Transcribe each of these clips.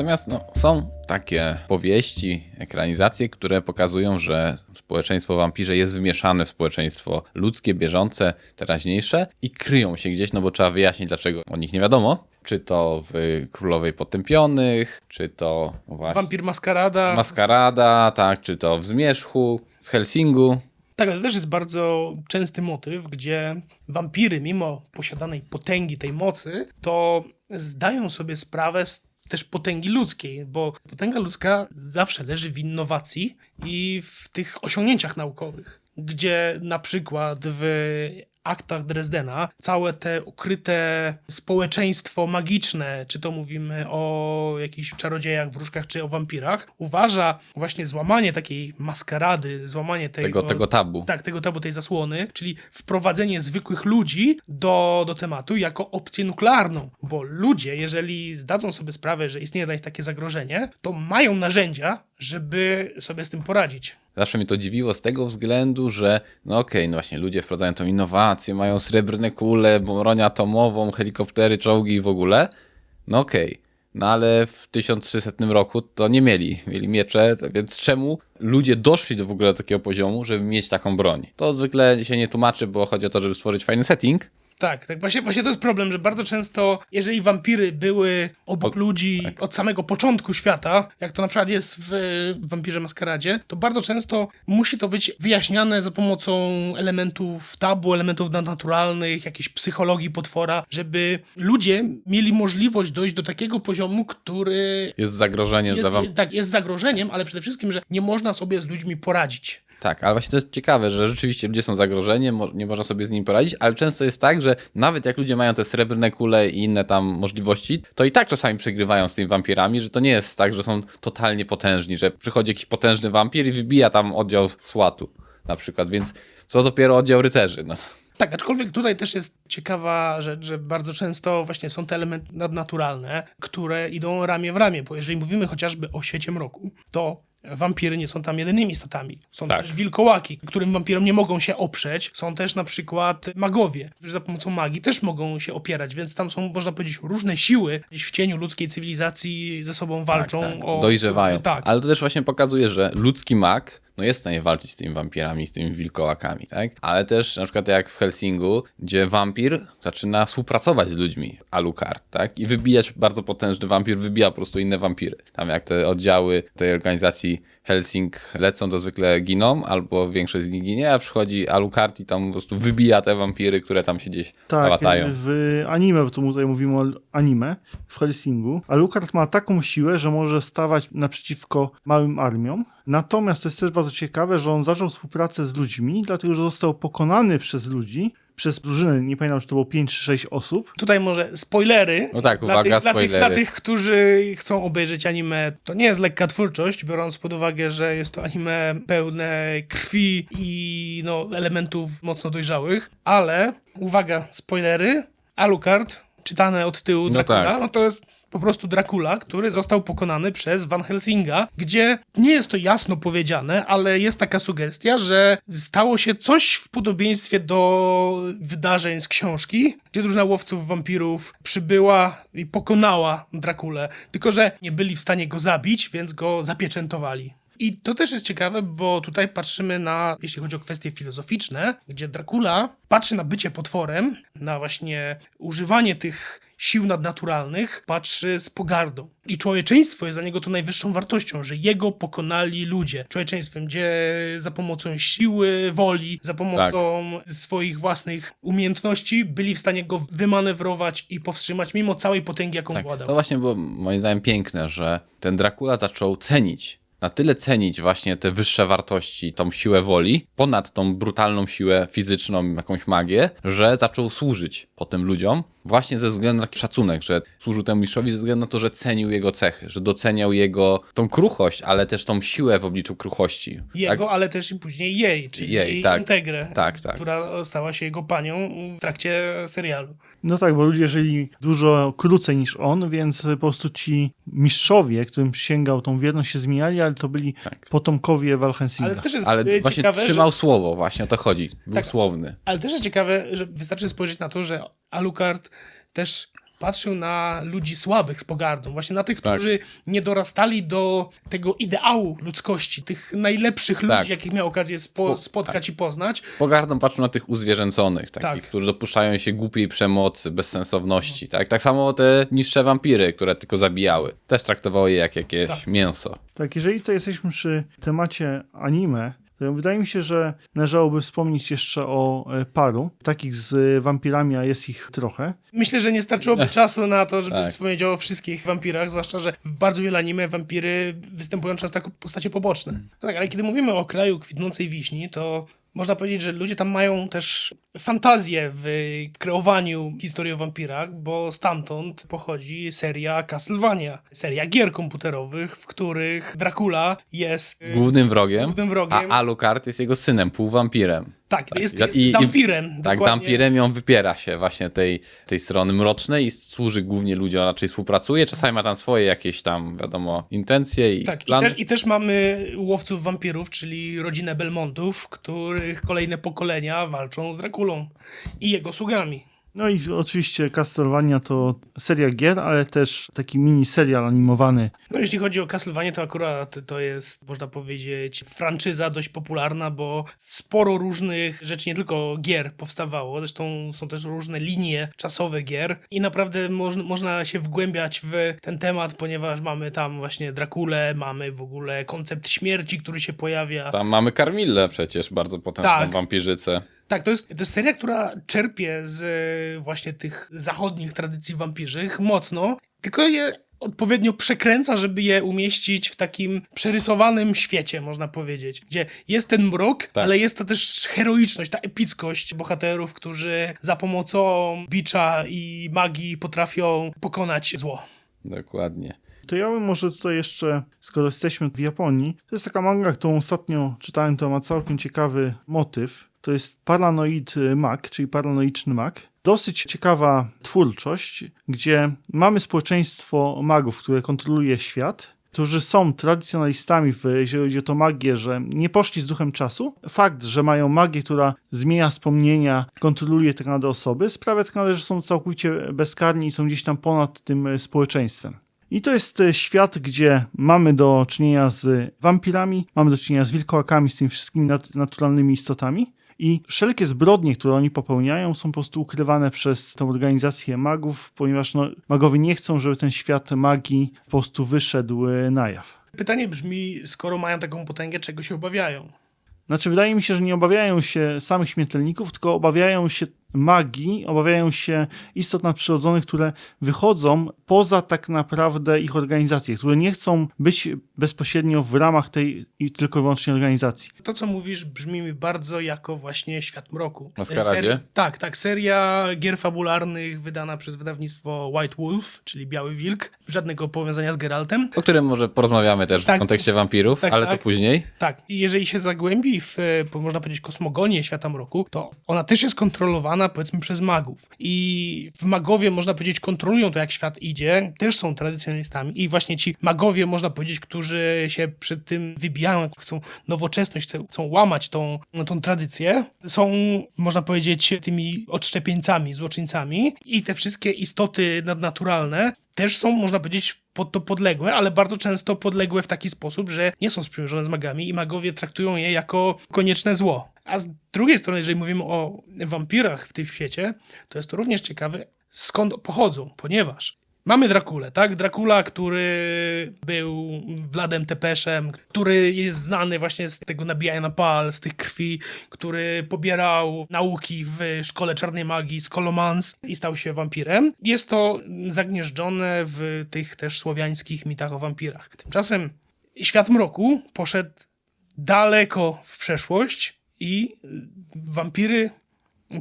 Natomiast no, są takie powieści, ekranizacje, które pokazują, że społeczeństwo wampirze jest wmieszane w społeczeństwo ludzkie, bieżące, teraźniejsze i kryją się gdzieś, no bo trzeba wyjaśnić, dlaczego o nich nie wiadomo. Czy to w Królowej Potępionych, czy to właśnie Wampir Maskarada. Maskarada, tak, czy to w Zmierzchu, w Helsingu. Tak, ale to też jest bardzo częsty motyw, gdzie wampiry, mimo posiadanej potęgi tej mocy, to zdają sobie sprawę z też potęgi ludzkiej, bo potęga ludzka zawsze leży w innowacji i w tych osiągnięciach naukowych, gdzie na przykład w aktach Dresdena całe te ukryte społeczeństwo magiczne, czy to mówimy o jakichś czarodziejach, wróżkach, czy o wampirach, uważa właśnie złamanie takiej maskarady, złamanie tego, Tego, tego tabu. tak, tego tabu, tej zasłony, czyli wprowadzenie zwykłych ludzi do, do tematu jako opcję nuklearną. Bo ludzie, jeżeli zdadzą sobie sprawę, że istnieje dla nich takie zagrożenie, to mają narzędzia, żeby sobie z tym poradzić. Zawsze mnie to dziwiło z tego względu, że no okej, no właśnie ludzie wprowadzają tą innowację, mają srebrne kule, broń atomową, helikoptery, czołgi i w ogóle. No okej. No ale w 1300 roku to nie mieli. Mieli miecze, więc czemu ludzie doszli do w ogóle takiego poziomu, żeby mieć taką broń? To zwykle się nie tłumaczy, bo chodzi o to, żeby stworzyć fajny setting. Tak, tak. Właśnie, właśnie to jest problem, że bardzo często, jeżeli wampiry były obok ludzi tak. od samego początku świata, jak to na przykład jest w Wampirze Maskaradzie, to bardzo często musi to być wyjaśniane za pomocą elementów tabu, elementów nadnaturalnych, jakiejś psychologii potwora, żeby ludzie mieli możliwość dojść do takiego poziomu, który Jest zagrożenie dla wam. jest, tak, jest zagrożeniem, ale przede wszystkim, że nie można sobie z ludźmi poradzić. Tak, ale właśnie to jest ciekawe, że rzeczywiście ludzie są zagrożeni, mo- nie można sobie z nimi poradzić, ale często jest tak, że nawet jak ludzie mają te srebrne kule i inne tam możliwości, to i tak czasami przegrywają z tymi wampirami, że to nie jest tak, że są totalnie potężni, że przychodzi jakiś potężny wampir i wybija tam oddział SWAT-u na przykład, więc co dopiero oddział rycerzy, no. Tak, aczkolwiek tutaj też jest ciekawa rzecz, że bardzo często właśnie są te elementy nadnaturalne, które idą ramię w ramię, bo jeżeli mówimy chociażby o świecie mroku, to wampiry nie są tam jedynymi istotami. Są Tak. też wilkołaki, którym wampirom nie mogą się oprzeć. Są też na przykład magowie, którzy za pomocą magii też mogą się opierać, więc tam są, można powiedzieć, różne siły gdzieś w cieniu ludzkiej cywilizacji ze sobą walczą. tak, o, dojrzewają. Tak. Ale to też właśnie pokazuje, że ludzki mag no jest w stanie walczyć z tymi wampirami, z tymi wilkołakami, tak? Ale też na przykład jak w Helsingu, gdzie wampir zaczyna współpracować z ludźmi, Alucard, tak? I wybijać bardzo potężny wampir, wybija po prostu inne wampiry. Tam jak te oddziały tej organizacji Helsing lecą, to zwykle giną, albo większość z nich ginie, a przychodzi Alucard i tam po prostu wybija te wampiry, które tam się gdzieś Tak, latają. w anime, bo tu tutaj mówimy o anime, w Helsingu, Alucard ma taką siłę, że może stawać naprzeciwko małym armiom. Natomiast to jest też bardzo ciekawe, że on zaczął współpracę z ludźmi, dlatego że został pokonany przez ludzi, przez drużynę, nie pamiętam, czy to było 5 czy 6 osób. Tutaj może spoilery. No tak, dla, uwaga, tych, dla, tych, spoilery. dla tych, którzy chcą obejrzeć anime. To nie jest lekka twórczość, biorąc pod uwagę, że jest to anime pełne krwi i no, elementów mocno dojrzałych, ale uwaga, spoilery. Alucard, czytane od tyłu No Dracula, tak. no to jest po prostu Dracula, który został pokonany przez Van Helsinga, gdzie nie jest to jasno powiedziane, ale jest taka sugestia, że stało się coś w podobieństwie do wydarzeń z książki, gdzie drużyna łowców wampirów przybyła i pokonała Drakulę, tylko że nie byli w stanie go zabić, więc go zapieczętowali. I to też jest ciekawe, bo tutaj patrzymy na, jeśli chodzi o kwestie filozoficzne, gdzie Dracula patrzy na bycie potworem, na właśnie używanie tych sił nadnaturalnych, patrzy z pogardą. I człowieczeństwo jest dla niego to najwyższą wartością, że jego pokonali ludzie. Człowieczeństwem, gdzie za pomocą siły, woli, za pomocą swoich własnych umiejętności byli w stanie go wymanewrować i powstrzymać, mimo całej potęgi, jaką Tak, władał. to właśnie było moim zdaniem piękne, że ten Dracula zaczął cenić, na tyle cenić właśnie te wyższe wartości, tą siłę woli, ponad tą brutalną siłę fizyczną, jakąś magię, że zaczął służyć potem ludziom, właśnie ze względu na taki szacunek, że służył temu mistrzowi ze względu na to, że cenił jego cechy, że doceniał jego tą kruchość, ale też tą siłę w obliczu kruchości. Jego, ale też i później jej, czyli jej, Jej, tak. integrę, Tak, tak. która stała się jego panią w trakcie serialu. No tak, bo ludzie żyli dużo krócej niż on, więc po prostu ci mistrzowie, którym sięgał tą wierność, się zmieniali, ale to byli Tak. potomkowie Walhensinga. Ale też jest Ale y, właśnie ciekawe, trzymał że, słowo, właśnie o to chodzi. Był Tak. słowny. ale też jest ciekawe, że wystarczy spojrzeć na to, że Alucard też patrzył na ludzi słabych z pogardą, właśnie na tych, Tak. którzy nie dorastali do tego ideału ludzkości, tych najlepszych ludzi, Tak. jakich miał okazję spo, Spo- spotkać i poznać. Pogardą patrzą na tych uzwierzęconych, takich, Tak. którzy dopuszczają się głupiej przemocy, bezsensowności, tak? Tak samo te niższe wampiry, które tylko zabijały. Też traktowały je jak jakieś Tak. mięso. Tak, jeżeli to jesteśmy przy temacie anime, wydaje mi się, że należałoby wspomnieć jeszcze o e, paru, takich z wampirami, a jest ich trochę. Myślę, że nie starczyłoby czasu na to, żeby Tak. wspomnieć o wszystkich wampirach, zwłaszcza, że w bardzo wielu anime wampiry występują często jako postacie poboczne. Tak, ale kiedy mówimy o kraju kwitnącej wiśni, to można powiedzieć, że ludzie tam mają też fantazję w kreowaniu historii o wampirach, bo stamtąd pochodzi seria Castlevania, seria gier komputerowych, w których Dracula jest y, Głównym wrogiem, Głównym wrogiem. a Alucard jest jego synem, półwampirem. Tak, jest, jest I- i- dampirem. Tak, dokładnie. dampirem ją wypiera się właśnie tej, tej strony mrocznej i służy głównie ludziom, raczej współpracuje. Czasami ma tam swoje jakieś tam, wiadomo, intencje i Tak, i plany. też, i też mamy łowców wampirów, czyli rodzinę Belmontów, których kolejne pokolenia walczą z Drakulą i jego sługami. No i oczywiście Castlevania to seria gier, ale też taki mini serial animowany. No jeśli chodzi o Castlevania, to akurat to jest, można powiedzieć, franczyza dość popularna, bo sporo różnych rzeczy, nie tylko gier powstawało, zresztą są też różne linie czasowe gier i naprawdę moż, można się wgłębiać w ten temat, ponieważ mamy tam właśnie Drakulę, mamy w ogóle koncept śmierci, który się pojawia. Tam mamy Carmillę przecież, bardzo potężną Tak. wampirzycę. Tak, to jest, to jest seria, która czerpie z e, właśnie tych zachodnich tradycji wampirzych mocno, tylko je odpowiednio przekręca, żeby je umieścić w takim przerysowanym świecie, można powiedzieć, gdzie jest ten mrok, Tak. ale jest to też heroiczność, ta epickość bohaterów, którzy za pomocą bicza i magii potrafią pokonać zło. Dokładnie. To ja bym może tutaj jeszcze, skoro jesteśmy w Japonii, to jest taka manga, którą ostatnio czytałem, to ma całkiem ciekawy motyw. To jest Paranoid Mag, czyli paranoiczny mag. Dosyć ciekawa twórczość, gdzie mamy społeczeństwo magów, które kontroluje świat, którzy są tradycjonalistami, w, jeżeli chodzi o to magię, że nie poszli z duchem czasu. Fakt, że mają magię, która zmienia wspomnienia, kontroluje tak naprawdę osoby, sprawia tak naprawdę, że są całkowicie bezkarni i są gdzieś tam ponad tym e, społeczeństwem. I to jest e, świat, gdzie mamy do czynienia z wampirami, mamy do czynienia z wilkołakami, z tymi wszystkimi nat- naturalnymi istotami. I wszelkie zbrodnie, które oni popełniają, są po prostu ukrywane przez tę organizację magów, ponieważ no, magowie nie chcą, żeby ten świat magii po prostu wyszedł e, na jaw. Pytanie brzmi, skoro mają taką potęgę, czego się obawiają? Znaczy, wydaje mi się, że nie obawiają się samych śmiertelników, tylko obawiają się magii, obawiają się istot nadprzyrodzonych, które wychodzą poza tak naprawdę ich organizację, które nie chcą być bezpośrednio w ramach tej i tylko i wyłącznie organizacji. To, co mówisz, brzmi mi bardzo jako właśnie Świat Mroku. Maskaradzie? Ser- tak, tak. Seria gier fabularnych wydana przez wydawnictwo White Wolf, czyli Biały Wilk. Żadnego powiązania z Geraltem. O którym może porozmawiamy też Tak. w kontekście wampirów, Tak, ale tak. to później. Tak, i jeżeli się zagłębi w, e, można powiedzieć, kosmogonię Świata Mroku, to ona też jest kontrolowana, powiedzmy, przez magów. I w magowie, można powiedzieć, kontrolują to, jak świat idzie, też są tradycjonalistami. I właśnie ci magowie, można powiedzieć, którzy się przed tym wybijają, chcą nowoczesność, chcą, chcą łamać tą, tą tradycję, są, można powiedzieć, tymi odszczepieńcami, złoczyńcami. I te wszystkie istoty nadnaturalne też są, można powiedzieć, pod to podległe, ale bardzo często podległe w taki sposób, że nie są sprzymierzone z magami i magowie traktują je jako konieczne zło. A z drugiej strony, jeżeli mówimy o wampirach w tym świecie, to jest to również ciekawe, skąd pochodzą, ponieważ Mamy Drakulę, tak? Dracula, który był Wladem Tepeszem, który jest znany właśnie z tego nabijania na pal, z tych krwi, który pobierał nauki w szkole czarnej magii z Kolomans i stał się wampirem. Jest to zagnieżdżone w tych też słowiańskich mitach o wampirach. Tymczasem świat mroku poszedł daleko w przeszłość i wampiry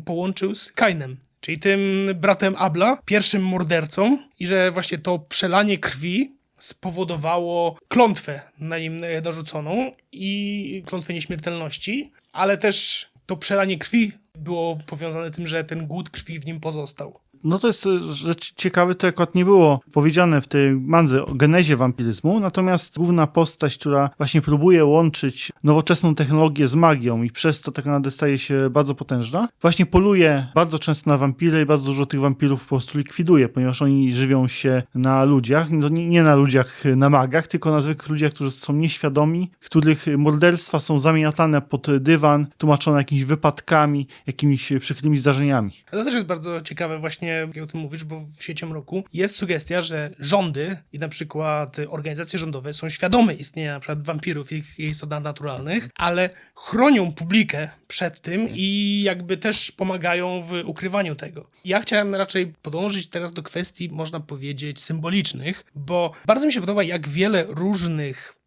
połączył z Kainem, czyli tym bratem Abla, pierwszym mordercą, i że właśnie to przelanie krwi spowodowało klątwę na nim dorzuconą i klątwę nieśmiertelności, ale też to przelanie krwi było powiązane tym, że ten głód krwi w nim pozostał. No to jest e, rzecz ciekawe, to akurat nie było powiedziane w tej mandze o genezie wampiryzmu, natomiast główna postać, która właśnie próbuje łączyć nowoczesną technologię z magią i przez to tak naprawdę staje się bardzo potężna, właśnie poluje bardzo często na wampiry i bardzo dużo tych wampirów po prostu likwiduje, ponieważ oni żywią się na ludziach, no nie, nie na ludziach, na magach, tylko na zwykłych ludziach, którzy są nieświadomi, których morderstwa są zamiatane pod dywan, tłumaczone jakimiś wypadkami, jakimiś przykrymi zdarzeniami. To też jest bardzo ciekawe właśnie, jak o tym mówisz, bo w sieci mroku jest sugestia, że rządy i na przykład organizacje rządowe są świadome istnienia na przykład wampirów i ich istot nadnaturalnych, ale chronią publikę przed tym i jakby też pomagają w ukrywaniu tego. Ja chciałem raczej podążyć teraz do kwestii, można powiedzieć, symbolicznych, bo bardzo mi się podoba, jak wiele różnych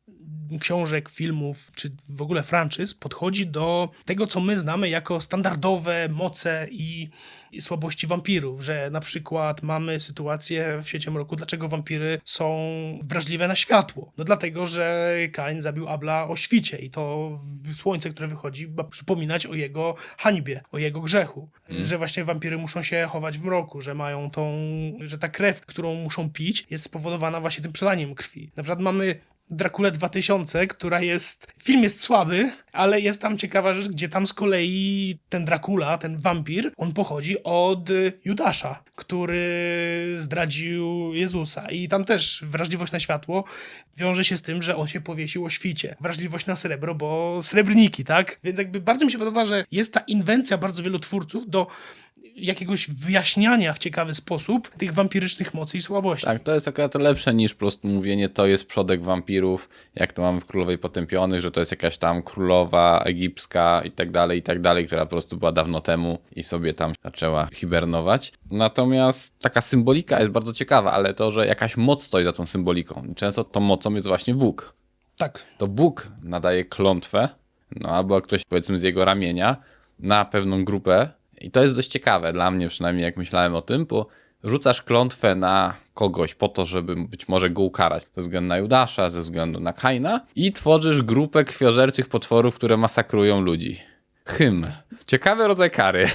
książek, filmów, czy w ogóle franczyz podchodzi do tego, co my znamy jako standardowe moce i, słabości wampirów, że na przykład mamy sytuację w Świecie Mroku, dlaczego wampiry są wrażliwe na światło. No dlatego, że Kain zabił Abla o świcie i to słońce, które wychodzi, ma przypominać o jego hańbie, o jego grzechu. Że właśnie wampiry muszą się chować w mroku, że mają tą, że ta krew, którą muszą pić, jest spowodowana właśnie tym przelaniem krwi. Na przykład mamy Dracula 2000, która jest. Film jest słaby, ale jest tam ciekawa rzecz, gdzie tam z kolei ten Dracula, ten wampir, on pochodzi od Judasza, który zdradził Jezusa. I tam też wrażliwość na światło wiąże się z tym, że on się powiesił o świcie. Wrażliwość na srebro, bo srebrniki, tak? Więc jakby bardzo mi się podoba, że jest ta inwencja bardzo wielu twórców do jakiegoś wyjaśniania w ciekawy sposób tych wampirycznych mocy i słabości. Tak, to jest akurat lepsze niż po prostu mówienie, to jest przodek wampirów, jak to mamy w Królowej Potępionych, że to jest jakaś tam królowa egipska i tak dalej, i tak dalej, która po prostu była dawno temu i sobie tam zaczęła hibernować. Natomiast taka symbolika jest bardzo ciekawa, ale to, że jakaś moc stoi za tą symboliką. Często tą mocą jest właśnie Bóg. Tak. To Bóg nadaje klątwę, no albo ktoś powiedzmy z jego ramienia, na pewną grupę i to jest dość ciekawe dla mnie przynajmniej, jak myślałem o tym, bo rzucasz klątwę na kogoś po to, żeby być może go ukarać ze względu na Judasza, ze względu na Kaina i tworzysz grupę krwiożerczych potworów, które masakrują ludzi. Hym. Ciekawy rodzaj kary.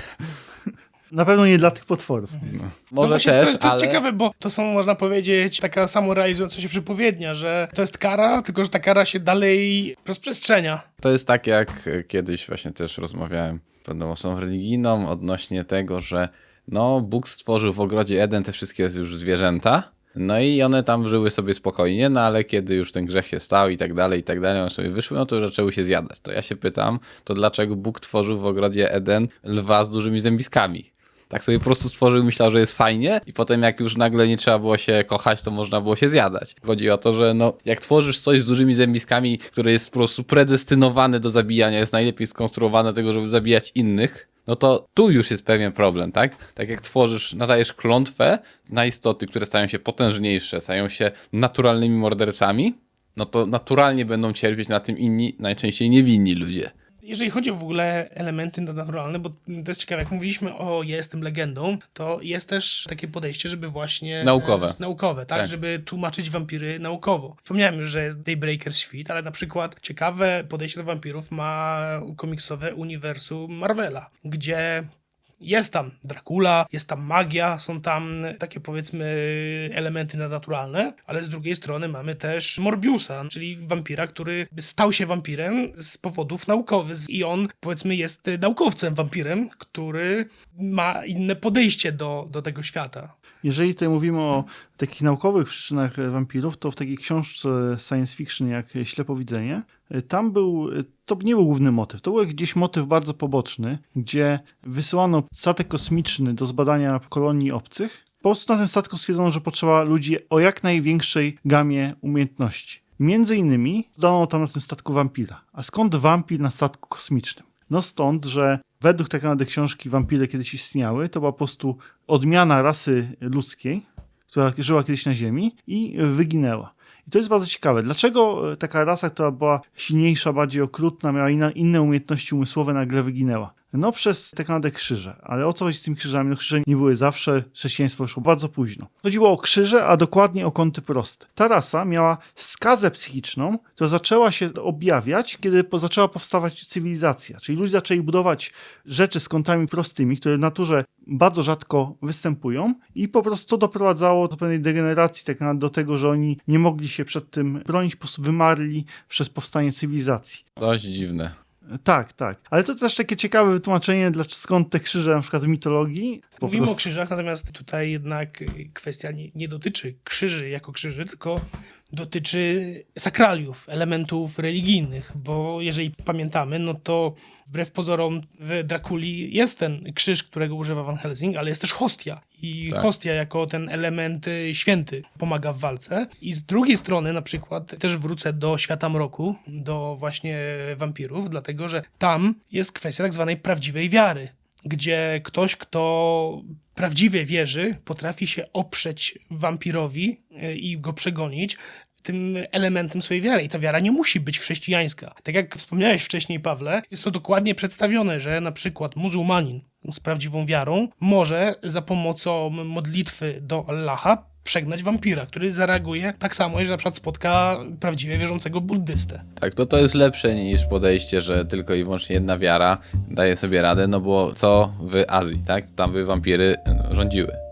Na pewno nie dla tych potworów. Może no właśnie, też, to, jest, to jest ale... ciekawe, bo to są, można powiedzieć, taka samorealizująca się przypowiednia, że to jest kara, tylko że ta kara się dalej rozprzestrzenia. To jest tak, jak kiedyś właśnie też rozmawiałem z pewną osobą religijną odnośnie tego, że no, Bóg stworzył w ogrodzie Eden te wszystkie już zwierzęta, no i one tam żyły sobie spokojnie, no ale kiedy już ten grzech się stał i tak dalej, i tak dalej, one sobie wyszły, no to zaczęły się zjadać. To ja się pytam, to dlaczego Bóg tworzył w ogrodzie Eden lwa z dużymi zębiskami? Tak sobie po prostu stworzył, myślał, że jest fajnie i potem jak już nagle nie trzeba było się kochać, to można było się zjadać. Chodzi o to, że no, jak tworzysz coś z dużymi zębiskami, które jest po prostu predestynowane do zabijania, jest najlepiej skonstruowane do tego, żeby zabijać innych, no to tu już jest pewien problem, tak? Tak jak tworzysz, nadajesz klątwę na istoty, które stają się potężniejsze, stają się naturalnymi mordercami, no to naturalnie będą cierpieć na tym inni, najczęściej niewinni ludzie jeżeli chodzi o w ogóle elementy nadnaturalne, bo to jest ciekawe, jak mówiliśmy o Ja jestem legendą, to jest też takie podejście, żeby właśnie... Naukowe. E, naukowe, tak? Tak. Żeby tłumaczyć wampiry naukowo. Wspomniałem już, że jest Daybreakers świt, ale na przykład ciekawe podejście do wampirów ma komiksowe uniwersum Marvela, gdzie jest tam Dracula, jest tam magia, są tam takie powiedzmy elementy nadnaturalne, ale z drugiej strony mamy też Morbiusa, czyli wampira, który stał się wampirem z powodów naukowych i on powiedzmy jest naukowcem wampirem, który ma inne podejście do, do tego świata. Jeżeli tutaj mówimy o takich naukowych przyczynach wampirów, to w takiej książce science fiction jak Ślepowidzenie, tam był, to nie był główny motyw, to był gdzieś motyw bardzo poboczny, gdzie wysyłano statek kosmiczny do zbadania kolonii obcych. Po prostu na tym statku stwierdzono, że potrzeba ludzi o jak największej gamie umiejętności. Między innymi dano tam na tym statku wampira. A skąd wampir na statku kosmicznym? No stąd, że według tak naprawdę książki wampiry kiedyś istniały, to była po prostu odmiana rasy ludzkiej, która żyła kiedyś na Ziemi i wyginęła. I to jest bardzo ciekawe. Dlaczego taka rasa, która była silniejsza, bardziej okrutna, miała inne umiejętności umysłowe, nagle wyginęła? No przez tak naprawdę krzyże. Ale o co chodzi z tymi krzyżami? No krzyże nie były zawsze, chrześcijaństwo wyszło bardzo późno. Chodziło o krzyże, a dokładnie o kąty proste. Ta rasa miała skazę psychiczną, która zaczęła się objawiać, kiedy zaczęła powstawać cywilizacja. Czyli ludzie zaczęli budować rzeczy z kątami prostymi, które w naturze bardzo rzadko występują i po prostu to doprowadzało do pewnej degeneracji, tak naprawdę do tego, że oni nie mogli się przed tym bronić, po prostu wymarli przez powstanie cywilizacji. Dość dziwne. Tak, tak. Ale to też takie ciekawe wytłumaczenie, dlaczego skąd te krzyże na przykład w mitologii. Po Mówimy prostu- o krzyżach, natomiast tutaj jednak kwestia nie, nie dotyczy krzyży jako krzyży, tylko dotyczy sakraliów, elementów religijnych, bo jeżeli pamiętamy, no to wbrew pozorom w Drakuli jest ten krzyż, którego używa Van Helsing, ale jest też hostia i Tak. hostia jako ten element y, święty pomaga w walce i z drugiej strony na przykład też wrócę do Świata Mroku, do właśnie wampirów, dlatego że tam jest kwestia tak zwanej prawdziwej wiary gdzie ktoś, kto prawdziwie wierzy, potrafi się oprzeć wampirowi y, i go przegonić tym elementem swojej wiary. I ta wiara nie musi być chrześcijańska. Tak jak wspomniałeś wcześniej, Pawle, jest to dokładnie przedstawione, że na przykład muzułmanin z prawdziwą wiarą może za pomocą modlitwy do Allaha przegnać wampira, który zareaguje tak samo, jeżeli na przykład spotka prawdziwie wierzącego buddystę. Tak, to to jest lepsze niż podejście, że tylko i wyłącznie jedna wiara daje sobie radę, no bo co w Azji, tak? Tam by wampiry rządziły.